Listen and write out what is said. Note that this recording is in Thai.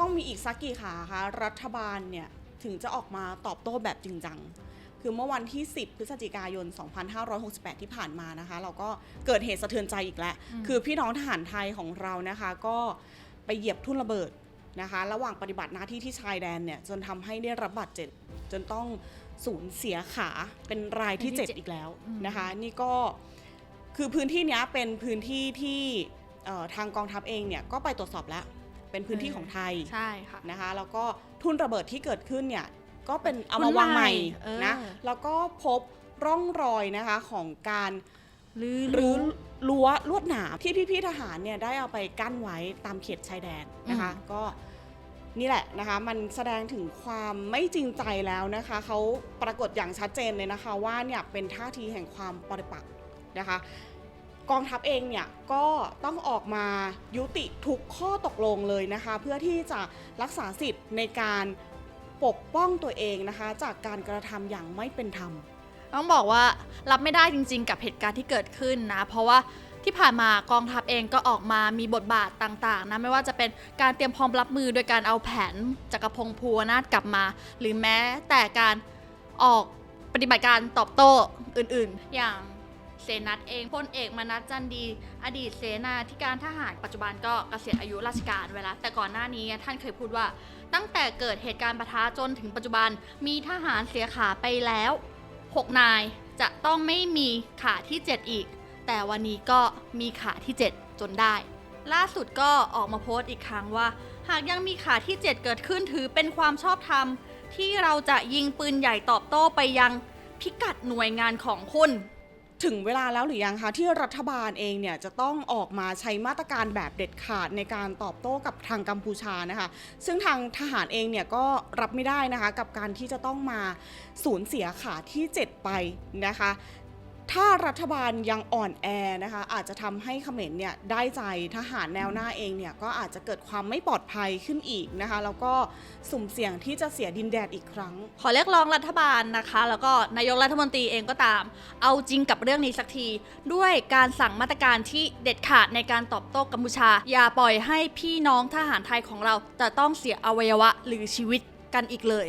ต้องมีอีกสักกี่ขาคะรัฐบาลเนี่ยถึงจะออกมาตอบโต้แบบจริงจังคือเมื่อวันที่ 10 พฤศจิกายน 2568 ที่ผ่านมานะคะ เราก็เกิดเหตุสะเทือนใจอีกแล้วอืมคือพี่น้องทหารไทยของเรานะคะ ก็ไปเหยียบทุ่นระเบิดนะคะ ระหว่างปฏิบัติหน้าที่ที่ชายแดนเนี่ย จนทำให้ได้รับบาดเจ็บ จนต้องสูญเสียขาเป็นรายที่เป็นที่7เจ็ดอีกแล้วอืมนะคะ นี่ก็คือพื้นที่เนี้ยเป็นพื้นที่ที่เอ่อทางกองทัพเองเนี่ยก็ไปตรวจสอบแล้ว เป็นพื้นที่ของไทยใช่ค่ะนะคะแล้วก็ทุ่นระเบิดที่เกิดขึ้นเนี่ยก็เป็นเอาทุ่มานวางใหม่เออนะแล้วก็พบร่องรอยนะคะของการลือรื้รู้อรั้วลวดหนามที่พี่ๆทหารเนี่ยได้เอาไปกั้นไว้ตามเขตชายแดนนะคะอืมก็นี่แหละนะคะมันแสดงถึงความไม่จริงใจแล้วนะคะเขาปรากฏอย่างชัดเจนเลยนะคะว่าเนี่ยเป็นท่าทีแห่งความปฏิปักษ์นะคะ กองทัพเองเนี่ยก็ต้องออกมายุติทุกข้อตกลงเลยนะคะ เพื่อที่จะรักษาสิทธิ์ในการปกป้องตัวเองนะคะ จากการกระทำอย่างไม่เป็นธรรม ต้องบอกว่ารับไม่ได้จริง ๆ กับเหตุการณ์ที่เกิดขึ้นนะ เพราะว่าที่ผ่านมากองทัพเองก็ออกมามีบทบาทต่างๆนะไม่ว่าจะเป็นการเตรียมพร้อมรับมือโดยการเอาแผนจักรพงศ์ภูวนาถกลับมา หรือแม้แต่การออกปฏิบัติการตอบโต้อื่นๆ อย่าง เสนัทเองพลเอกมนัสจันดี อดีตเสนาธิการทหารปัจจุบันก็เกษียณอายุราชการไว้แล้วแต่ก่อนหน้านี้ท่านเคยพูดว่า ตั้งแต่เกิดเหตุการณ์ปะทะจนถึงปัจจุบันมีทหารเสียขาไปแล้ว 6 นายจะต้องไม่มีขาที่ 7 อีก แต่วันนี้ก็มีขาที่ 7 จนได้ ล่าสุดก็ออกมาโพสต์อีกครั้งว่า หากยังมีขาที่ 7 เกิดขึ้นถือเป็นความชอบธรรมที่เราจะยิงปืนใหญ่ตอบโต้ไปยังพิกัดหน่วยงานของคุณ ถึงเวลาแล้วหรือยังคะที่รัฐบาลเองเนี่ยจะต้องออกมาใช้มาตรการแบบเด็ดขาดในการตอบโต้กับทางกัมพูชานะคะ ซึ่งทางทหารเองเนี่ยก็รับไม่ได้นะคะ กับการที่จะต้องมาสูญเสียขาที่ 7 ไปนะคะ ถ้ารัฐบาลยังอ่อนแอนะคะอาจจะทำให้เขมรเนี่ยได้ใจทหารแนวหน้าเองเนี่ยก็อาจจะเกิดความไม่ปลอดภัยขึ้นอีกนะคะแล้วก็สุ่มเสี่ยงที่จะเสียดินแดนอีกครั้ง ขอเรียกร้องรัฐบาลนะคะ แล้วก็นายกรัฐมนตรีเองก็ตาม เอาจริงกับเรื่องนี้สักที ด้วยการสั่งมาตรการที่เด็ดขาดในการตอบโต้กัมพูชา อย่าปล่อยให้พี่น้องทหารไทยของเราจะต้องเสียอวัยวะหรือชีวิตกันอีกเลย